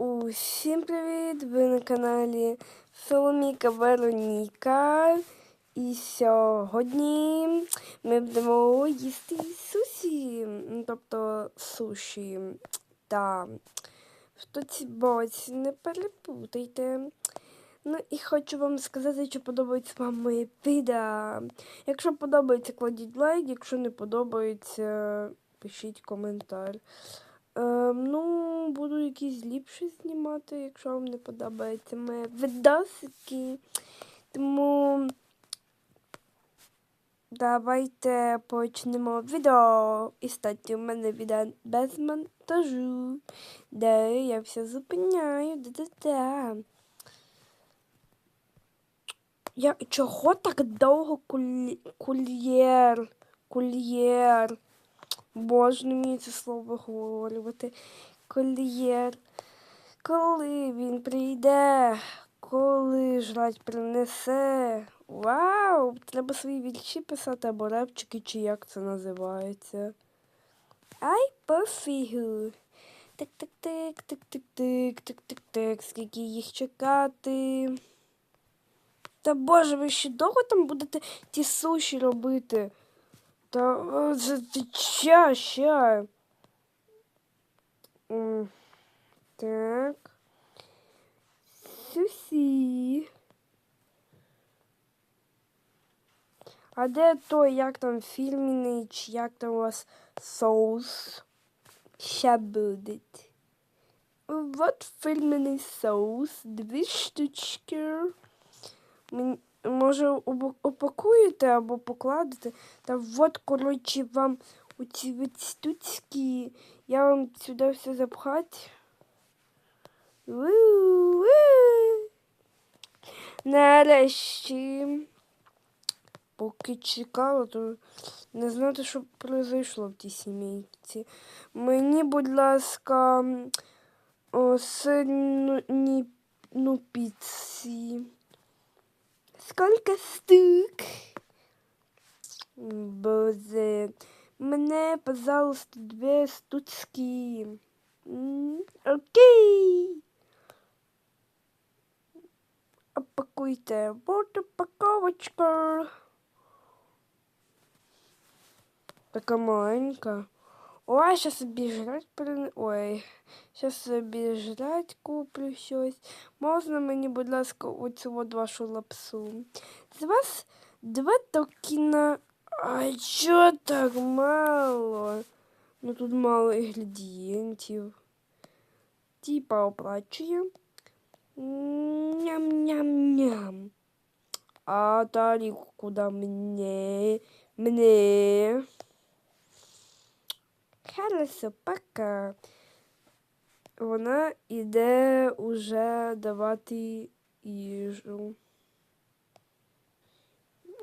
Усім привіт! Ви на каналі Соломіка Вероніка. І сьогодні ми будемо їсти сусі, ну, тобто суші. Та тоці боці не перепутайте. Ну і хочу вам сказати, що подобається вам моє відео. Якщо подобається, кладіть лайк, якщо не подобається, пишіть коментар. Ем, ну, буду якісь ліпші знімати, якщо вам не подобається мої відосики. Тому давайте почнемо відео. І статі у мене відео без монтажу, де я все зупиняю. Да-да-да. Я чого так довго кулі... кульєр? Кульєр. Боже, вмію це слово виговорювати. Кольєр. Коли він прийде, коли жрать принесе. Вау! Треба свої вірші писати або репчики, чи як це називається. Ай, пофігу. Тик-тик-тик, тик-тик-тик, тик-тик-тик. Скільки їх чекати. Та боже, ви ще довго там будете ті суші робити? Та це ща, ща. Так. Сусі. А де той, як там фірменний, чи як там у вас соус? Ще буде. Вот фірменний соус. Дві штучки. Мені може, упакуєте або покладете. Та от, коротше, вам оці от штучки. Я вам сюди все запхати. Нарешті. Поки чекала, то не знати, що произойшло в тій сімейці. Мені, будь ласка, сильну ну, піці. Сколько стук? Боже. Мне, пожалуйста, две штучки. Окей. Опакуйте. Вот упаковочка. Такая маленькая. Ой, сейчас собі жрать при... Ой, сейчас собі жрать куплю щось. Можна мені, будь ласка, оцю от вашу лапсу. З вас два токіна. А чо так мало? Ну тут мало інгредієнтів. Типа оплачує. Ням-ням-ням. А тарілку куди мені? Мені. Хорошо, пока. Вона йде уже давати їжу.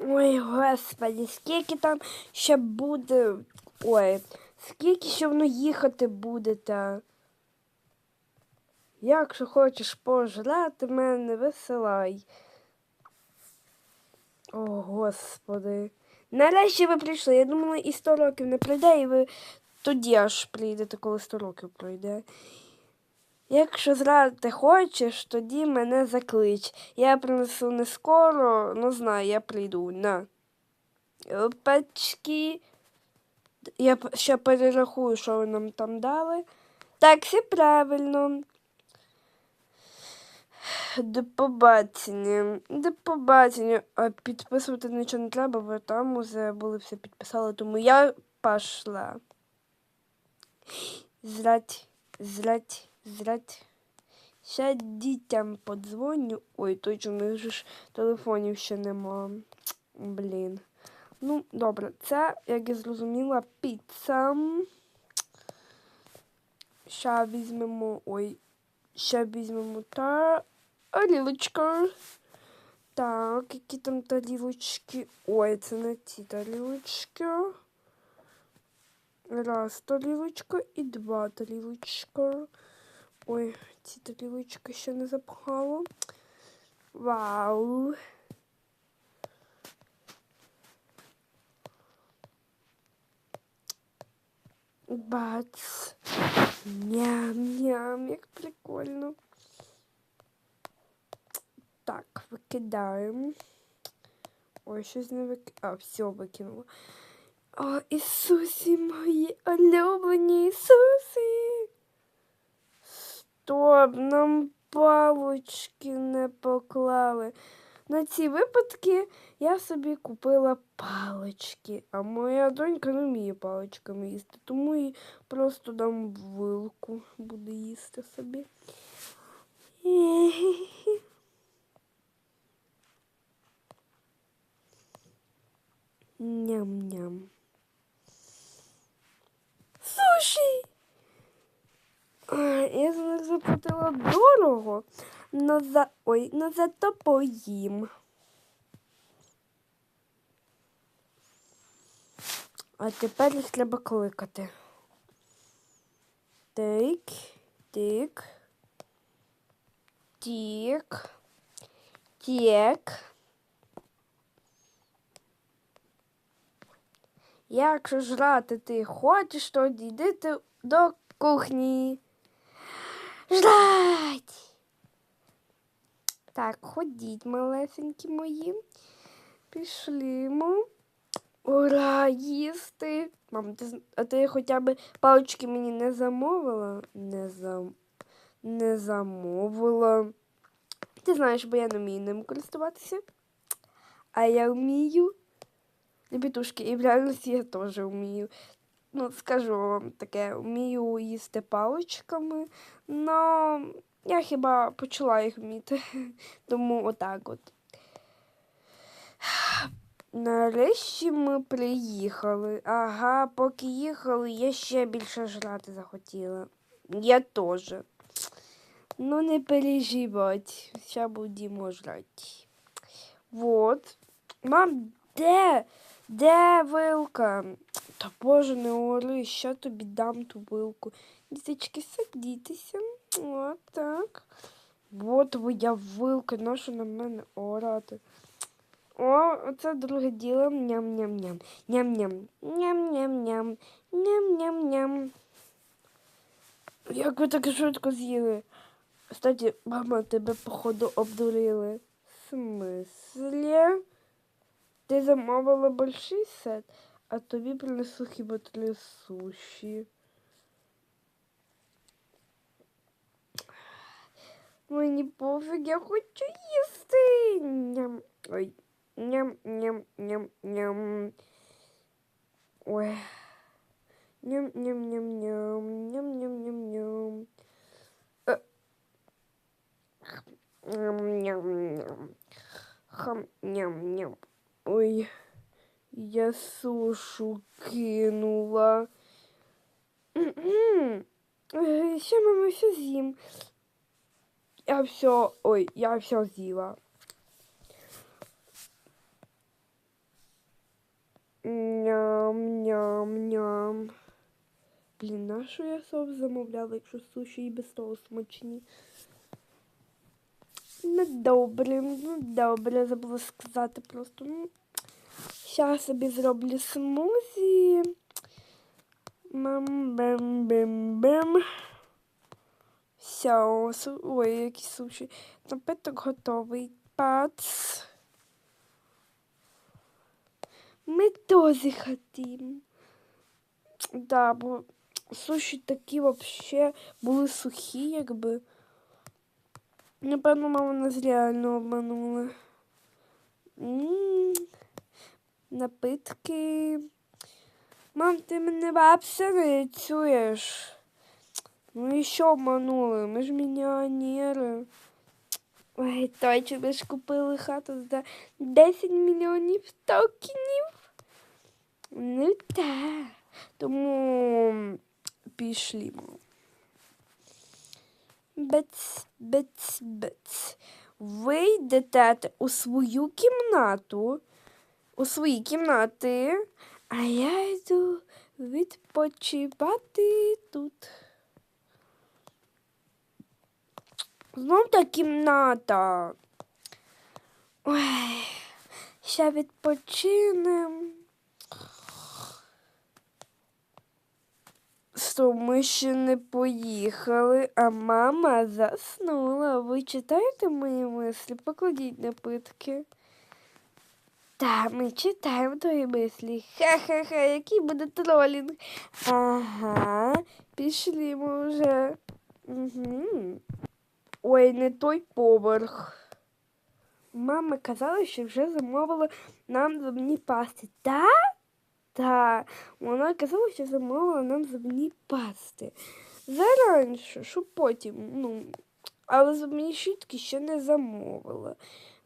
Ой, господи, скільки там ще буде. Ой, скільки ще воно їхати буде та. Якщо хочеш пожрати, мене висилай. О, господи. Нарешті ви прийшли. Я думала, і 100 років не прийде, і ви тоді аж прийдете, коли 100 років пройде. Якщо зрадити хочеш, тоді мене заклич. Я принесу не скоро, ну знаю, я прийду. На. Опачки. Я ще перерахую, що ви нам там дали. Так, все правильно. До побачення. До побачення. А підписувати нічого не треба, бо там уже були все підписали, тому я пішла. Зрать, зрать, зрать. Ще дітям подзвоню. Ой, точно, у них же ж телефонів ще нема. Блін. Ну, добре, це, як я зрозуміла, піца. Ще візьмемо. Ой, ще візьмемо та олівочка. Так, які там тарілочки. Ой, це не ті тарілочки. Раз тарілочка і два тарілочка. Ой, ці тарілочки ще не запхало. Вау! Бац. Ням-ням, як прикольно. Так, викидаємо. Ой, щось не вик... А, все викинула. О, Ісусі мої улюблені Ісуси. Стоп, нам палочки не поклали. На ці випадки я собі купила палички, а моя донька не вміє паличками їсти, тому їй просто дам вилку, буде їсти собі. Ням-ням. Суші! Я за них заплатила дорого, но за... Ой, но зато поїм. А тепер їх треба кликати. Тик, тик, тік, тік. Якщо жрати ти хочеш, то дійди ти до кухні. Ждать. Так, ходіть, малесенькі мої. Пішлімо. Ура, їсти. Мам, ти, а ти хоча б палички мені не замовила? Не, зам... не замовила. Ти знаєш, бо я не вмію ним користуватися. А я вмію. Лепетушки, і в реальності я теж вмію. Ну, скажу вам таке, вмію їсти паличками, но я хіба почала їх вміти. Тому отак от. Нарешті ми приїхали. Ага, поки їхали, я ще більше жрати захотіла. Я теж. Ну, не переживать. Сейчас будемо жрати. Вот. Мам, де? Де вилка? Та боже, не ори, що тобі дам ту вилку. Діточки, садітеся. От так. Вот твоя вилка, наша на мене орати. О, оце друге діло. Ням-ням-ням. Ням-ням. Ням-ням-ням. Ням-ням-ням. Як ви так швидко з'їли? Кстати, мама, тебе, походу, обдурили. В смислі? Ти замовила больший сет, а тобі принесу хіба три суші. Мені пофіг, я хочу їсти. Ням. Ой. Ням, ням, ням, ням. Ой. Ням, ням, ням, ням, ням, ням, ням, ням. Э. Ням, ням. Хам, ням, ням. Ой, я сушу кинула. Ще мама все з'їм. Я все, ой, я все з'їла. Ням-ням-ням. Блін, на що я соус замовляла, якщо суші і без того смачні? Ну добре, ну добре, забула сказати просто. Ну, Зараз собі зроблю смузі. Мам-бем-бем-бем. Все, ой, які суші. Напиток готовий. Пац. Ми дозі хотім. Да, бо суші такі вообще були сухі, якби. Напевно, мама нас реально обманула. Напитки. Мам, ти мене вообще не чуєш. Ну і що обманули? Ми ж мільйонери. Ой, точно, ми ж купили хату за 10 мільйонів токенів. Ну так. Тому пішлімо. Бец, бец, бец. Ви йдете у свою кімнату, у свої кімнати, а я йду відпочивати тут. Знов та кімната. Ой, ще відпочинем. Що ми ще не поїхали, а мама заснула. Ви читаєте мої мислі? Покладіть напитки. Та, ми читаємо твої мислі. Ха-ха-ха, який буде тролінг. Ага, пішли ми вже. Угу. Ой, не той поверх. Мама казала, що вже замовила нам зубні пасти. Та? Та. Вона казала, що замовила нам зубні пасти. Заранше, щоб потім, ну, але зубні щітки ще не замовила.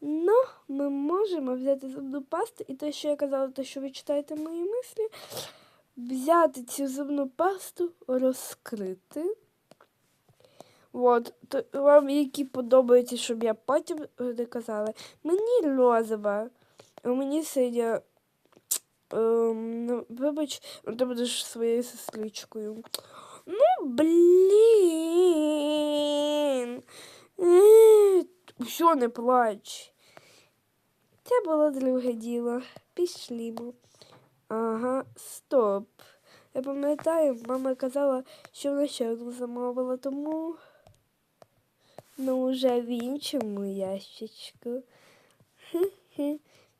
Ну, ми можемо взяти зубну пасту і те, що я казала, те, що ви читаєте мої мислі, взяти цю зубну пасту, розкрити. От, то вам які подобаються, щоб я потім не казала. Мені розова, а мені синя. Ем, ну, вибач, ну, ти будеш своєю сестричкою. Ну, блін. Е, Все, не плач. Це було друге діло. Пішлімо. Ага, стоп. Я пам'ятаю, мама казала, що вона ще одну замовила, тому ну вже в іншому ящичку.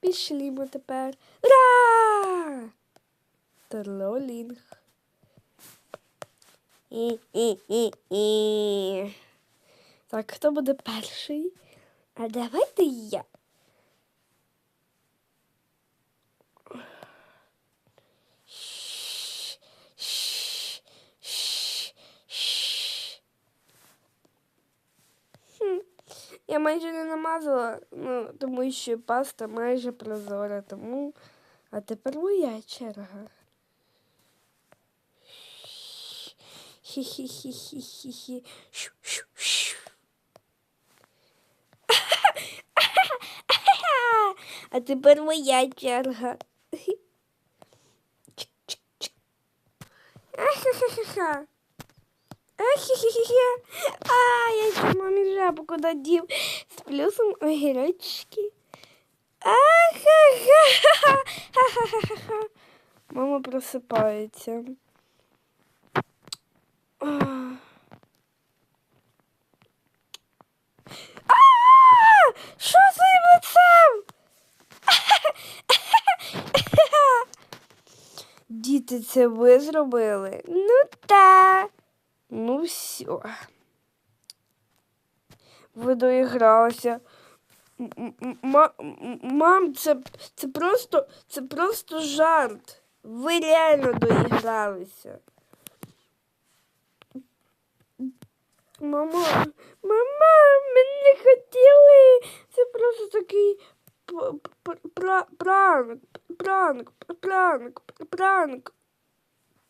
Хе-хе. Пішлімо тепер. Ура! Тролінг. І-і-і-і. Так, хто буде перший? А давайте я. Я майже не намазала, ну, тому що паста майже прозора, тому. А тепер моя черга. Хі-хі-хі-хі-хі-хі. А тепер моя черга. Чик-чик-чик. А, я ще мамі жабку додів з плюсом огірочки. Ахаха. Ха-ха-ха-ха. Мама просипається. Що з моїм лицем? Діти, це ви зробили? Ну та. Ну все. Ви доігралися. Мам, це, це просто це просто жарт. Ви реально доігралися. Мама, мама, ми не хотіли. Це просто такий пранк, пранк, пранк, пранк.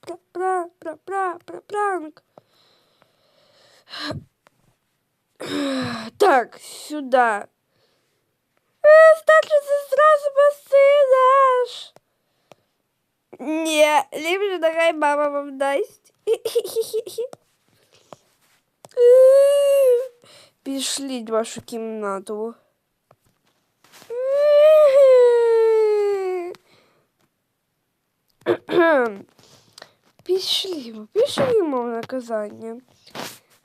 Пра- пра- пра- пра- пра- Пранк. Так, сюда. Е, Старша сестра спасилаш. Ні, ліпше нехай мама вам дасть. Пішліть в вашу кімнату. Пішлімо, пішлімо в наказання.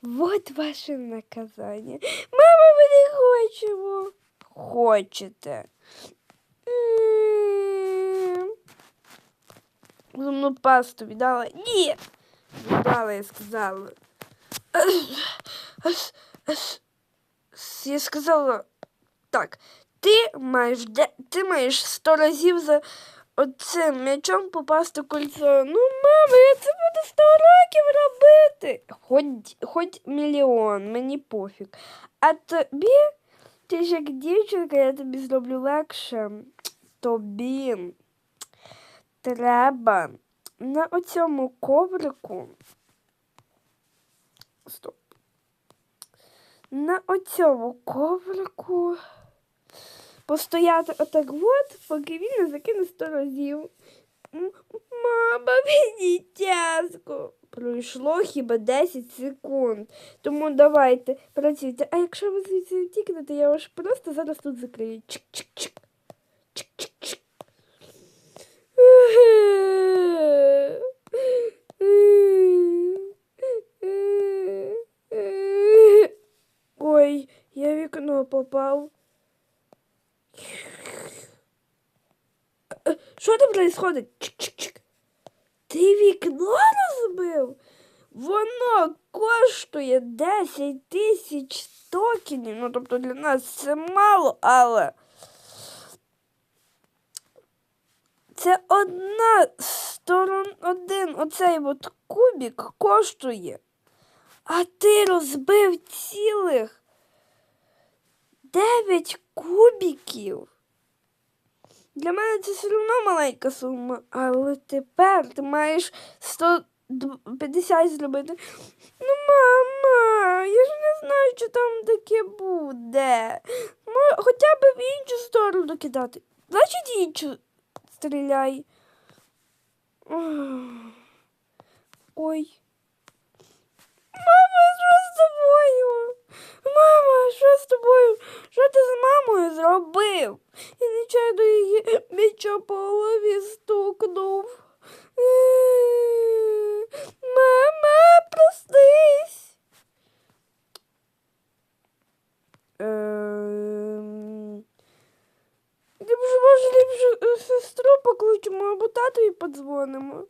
Вот ваше наказання. Мама, ми не хочемо. Хочете. М. Зубну пасту віддала. Ні. Віддала, я сказала. Ас- ас- ас- Я сказала так. Ти маєш де, ти маєш сто разів за оцим м'ячом попасти кольцо. Ну, мама, я це буду сто років робити. Хоч, хоч мільйон, мені пофіг. А тобі, ти ж як дівчинка, я тобі зроблю легше. Тобі треба на оцьому коврику. Стоп. На оцьому коврику постояти отак от, поки він не закине сто разів. Мама, тяжко. Пройшло хіба 10 секунд. Тому давайте працюйте. А якщо ви звідси втікнете, я вас просто зараз тут закрию. Чик-чик-чик. Чик-чик-чик. Ой, я в вікно попав. Що там происходит? Чик-чик-чик. Ти вікно розбив? Воно коштує 10 тисяч токенів. Ну, тобто для нас це мало, але це одна сторон, один оцей от кубік коштує. А ти розбив цілих 9 кубіків. Для мене це все одно маленька сума, але тепер ти маєш 150 зробити. Ну, мама, я ж не знаю, що там таке буде. Мо- Хоча б в іншу сторону кидати. Значить, іншу стріляй. Ой. Мама, що з тобою? Мама, що з тобою? Що ти з мамою зробив? І нечайно її м'яча по голові стукнув. Е, Мама, проснись. Ем, Ліпше, може, ліпше е, сестру покличемо або татові подзвонимо.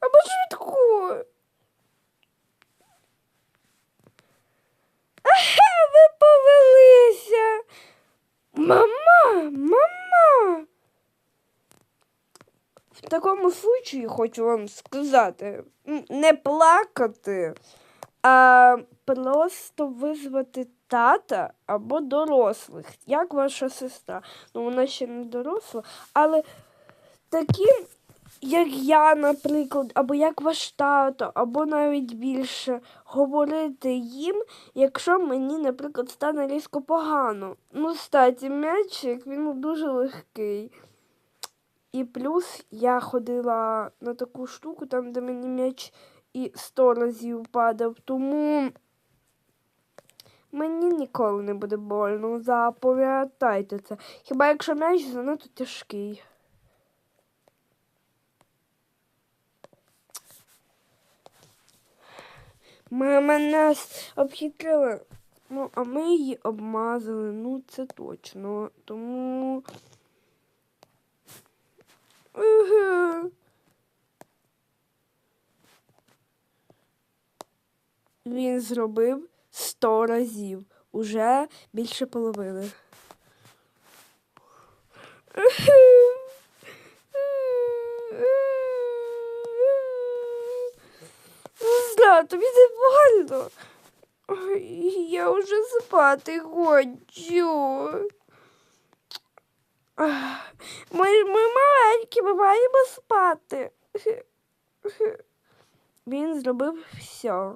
Або швидку. Ага, ви повелися. Мама, мама. Такому случаї хочу вам сказати, не плакати, а просто визвати тата або дорослих, як ваша сестра. Ну, вона ще не доросла, але такі, як я, наприклад, або як ваш тато, або навіть більше, говорити їм, якщо мені, наприклад, стане різко погано. Ну, статі, м'ячик, він дуже легкий. І плюс я ходила на таку штуку, там, де мені м'яч і сто разів падав, тому мені ніколи не буде больно. Запам'ятайте це. Хіба якщо м'яч занадто тяжкий. Мама нас обхитрила. Ну, а ми її обмазали, ну це точно. Тому. Він зробив сто разів. Уже більше половини. Зля, тобі не. Ой, Я вже спати хочу. Ми, ми маленькі, ми маємо спати. Він зробив все.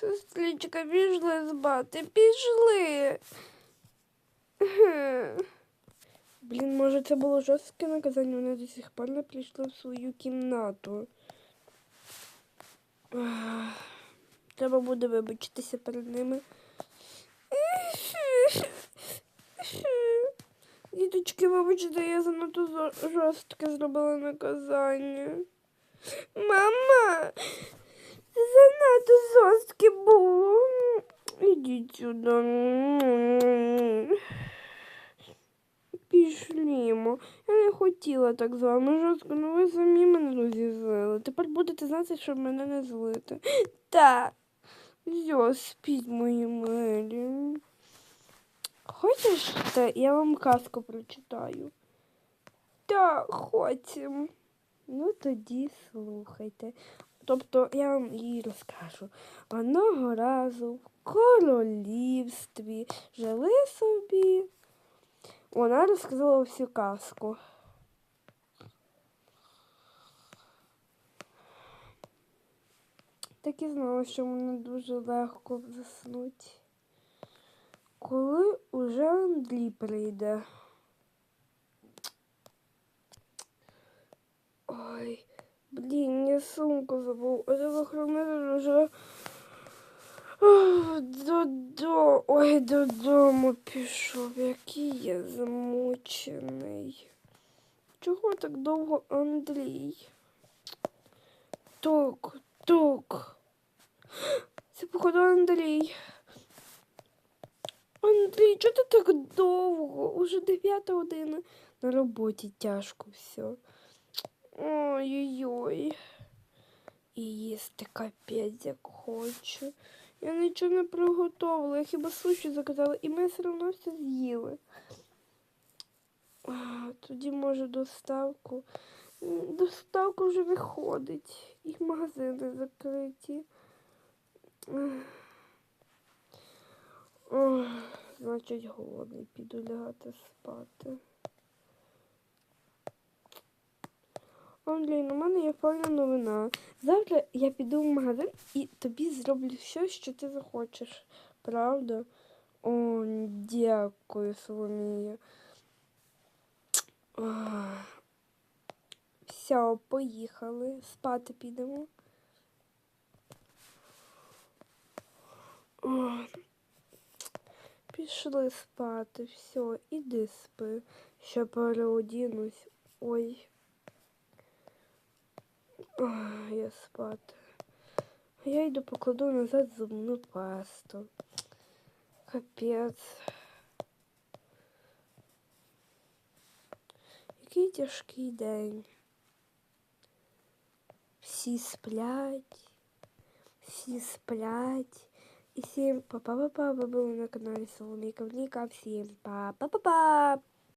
Сестричка, пішли спати, пішли. Блін, може це було жорстке наказання, вони до сих пор не прийшли в свою кімнату. Треба буде вибачитися перед ними. Діточки, вибачте, я занадто жорстке зробила наказання. Мама, це занадто жорстке було. Ідіть сюди. Пішлімо. Я не хотіла так з вами жорстко, але ви самі мене розізлили. Тепер будете знати, щоб мене не злити. Так. Все, спіть мої милі. Хочеш, я вам казку прочитаю? Так, хочем. Ну тоді слухайте. Тобто я вам її розкажу. Одного разу в королівстві жили собі. Вона розказала всю казку. Так і знала, що мене дуже легко заснути. Коли уже Андрій прийде. Ой, блін, я сумку забув. А телохранитель вже Ох, Додому, ой, додому пішов, який я замучений. Чого так довго Андрій? Тук, тук. Це походу Андрій. Андрій, чого ти так довго? Уже дев'ята година. На роботі тяжко все. Ой-ой-ой. І їсти капець як хочу. Я нічого не приготувала, я хіба суші заказала, і ми все одно все з'їли. Тоді може доставку. Доставка вже виходить. І магазини закриті. Ох, Значить, голодний, піду лягати спати. Андрій, у мене є файна новина. Завтра я піду в магазин і тобі зроблю все, що ти захочеш. Правда? О, дякую, Соломія. Все, поїхали. Спати підемо. Ой. Пішли спати, все, іди спи. Ще переодінусь. Ой. Ой, я спати. Я йду покладу назад зубну пасту. Капець. Який тяжкий день. Всі сплять, всі сплять. І всім па-па-па-па, ви були на каналі Соломійка Вліка. Всім па-па-па-па!